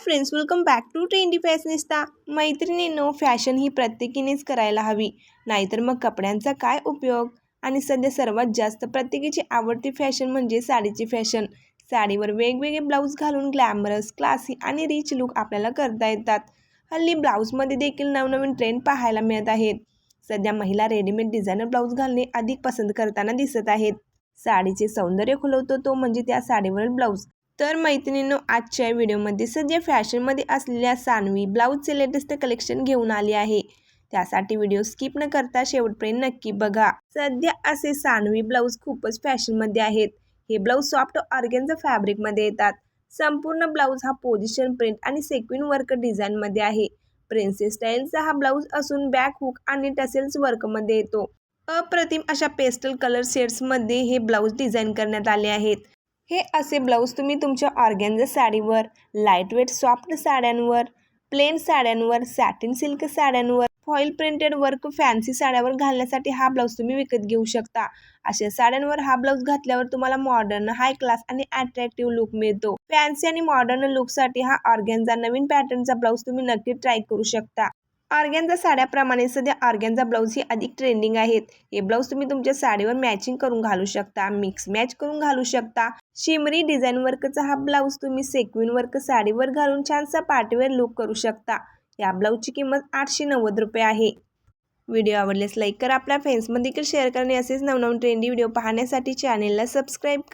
Friends welcome back to trendy fashionista मैत्रिणींनो fashion ही प्रत्येकीनेच करायला हवी. नाहीतर मग कपड्यांचा काय उपयोग? आणि सध्या सर्वात जास्त प्रत्येकीची आवडती फॅशन म्हणजे साडीची फॅशन साडीवर वेगवेगळे ब्लाऊज घालून ग्लॅमरस क्लासी आणि रिच लुक आपल्याला करता येतात. हल्ली ब्लाऊजमध्ये देखील नवनवीन ट्रेंड पाहायला मिळत आहेत. सध्या महिला रेडीमेड डिझायनर ब्लाऊज घालणे अधिक पसंत करताना दिसत आहेत. साडीचे सौंदर्य खुलवतो तो म्हणजे त्या साडीवरील ब्लाऊज तर मैत्रिणींनो आजच्या व्हिडिओमध्ये सध्या फॅशनमध्ये असलेल्या सानवी ब्लाऊजचे लेटेस्ट कलेक्शन घेऊन आले आहे. त्यासाठी व्हिडिओ स्किप न करता शेवटपर्यंत नक्की बघा. सध्या असे सानवी ब्लाऊज खूपच फॅशनमध्ये आहेत. हे ब्लाऊज सॉफ्ट ऑर्गेन्झा फॅब्रिकमध्ये येतात. संपूर्ण ब्लाऊज हा पोझिशन प्रिंट आणि सेक्विन वर्क डिझाईनमध्ये आहे. प्रिन्सेस स्टाईलचा हा ब्लाऊज असून बॅक हुक आणि टसेल्स वर्कमध्ये येतो. अप्रतिम अशा पेस्टल कलर शेड्समध्ये हे ब्लाऊज डिझाईन करण्यात आले आहेत. हे असे ब्लाऊज तुम्ही तुमच्या ऑर्गॅन्झा साडीवर लाईटवेट सॉफ्ट साड्यांवर प्लेन साड्यांवर सॅटिन सिल्क साड्यांवर फॉईल प्रिंटेड वर्क फॅन्सी साड्यावर घालण्यासाठी हा ब्लाऊज तुम्ही विकत घेऊ शकता. अशा साड्यांवर हा ब्लाऊज घातल्यावर तुम्हाला मॉडर्न हाय क्लास आणि अट्रॅक्टिव्ह लुक मिळतो. फॅन्सी आणि मॉडर्न लुकसाठी हा ऑर्गॅन्झा नवीन पॅटर्नचा ब्लाऊज तुम्ही नक्की ट्राय करू शकता. आर्ग्यांचा साड्याप्रमाणे सध्या आर्ग्यांचा ब्लाऊज ही अधिक ट्रेंडिंग आहेत. हे ब्लाऊज तुम्ही तुमच्या साडीवर मॅचिंग करून घालू शकता मिक्स मॅच करून घालू शकता. शिमरी डिझाईन वर्कचा हा ब्लाऊज तुम्ही सेक्विन वर्क साडीवर घालून छानसा पार्टीवेअर लुक करू शकता. या ब्लाऊजची किंमत आठशे नव्वद रुपये आहे. व्हिडिओ आवडल्यास लाईक करा. आपल्या फ्रेंड्समध्ये देखील शेअर करणे असेच नवनवीन ट्रेंडी व्हिडिओ पाहण्यासाठी चॅनेलला सबस्क्राईब कर.